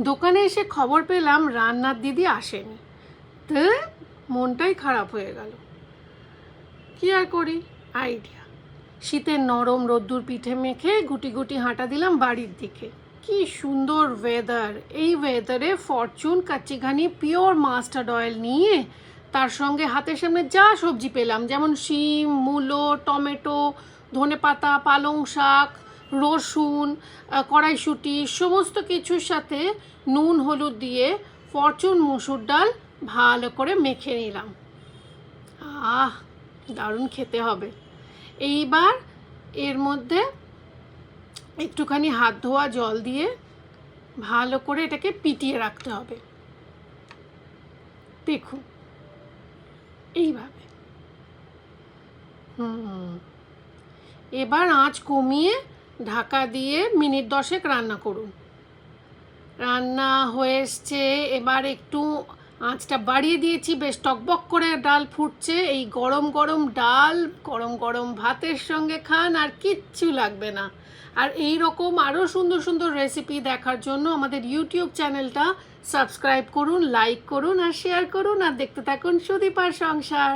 দোকানে এসে খবর পেলাম রান্নার দিদি আসেনি। তো, মনটাই খারাপ হয়ে গেল। কি আর করি? আইডিয়া। শীতের নরম রোদ্দুর পিঠে মেখে গুটি গুটি হাঁটা দিলাম বাড়ির দিকে। কি সুন্দর ওয়েদার এই ওয়েদারে Fortune Kachi Ghani pure mustard oil নিয়ে তার সঙ্গে হাতের সামনে যা সবজি পেলাম, যেমন শিম, মূলো, টমেটো, ধনেপাতা, পালং শাক রসুন কড়াইশুঁটি, সমস্ত কিছুর সাথে নুন, হলুদ দিয়ে ফরচুন মসুর ডাল ভালো করে মেখে নিলাম। আহ, দারুণ খেতে হবে। এইবার এর মধ্যে একটুখানি হাত ধোয়া জল দিয়ে ভালো করে এটাকে পিটিয়ে রাখতে হবে। দেখুন, এইভাবে। হুম, এবার আঁচ কমিয়ে ঢাকা দিয়ে মিনিট দশেক রান্না করুন। রান্না হয়ে এসছে, এবার একটু আঁচটা বাড়িয়ে দিয়েছি, বেশ টকবক করে ডাল ফুটছে। এই গরম গরম ডাল, গরম গরম ভাতের সঙ্গে খান আর কিচ্ছু লাগবে না। আর এই রকম আরও সুন্দর সুন্দর রেসিপি দেখার জন্য আমাদের ইউটিউব চ্যানেলটা সাবস্ক্রাইব করুন, লাইক করুন আর শেয়ার করুন। আর দেখতে থাকুন সুদীপার সংসার।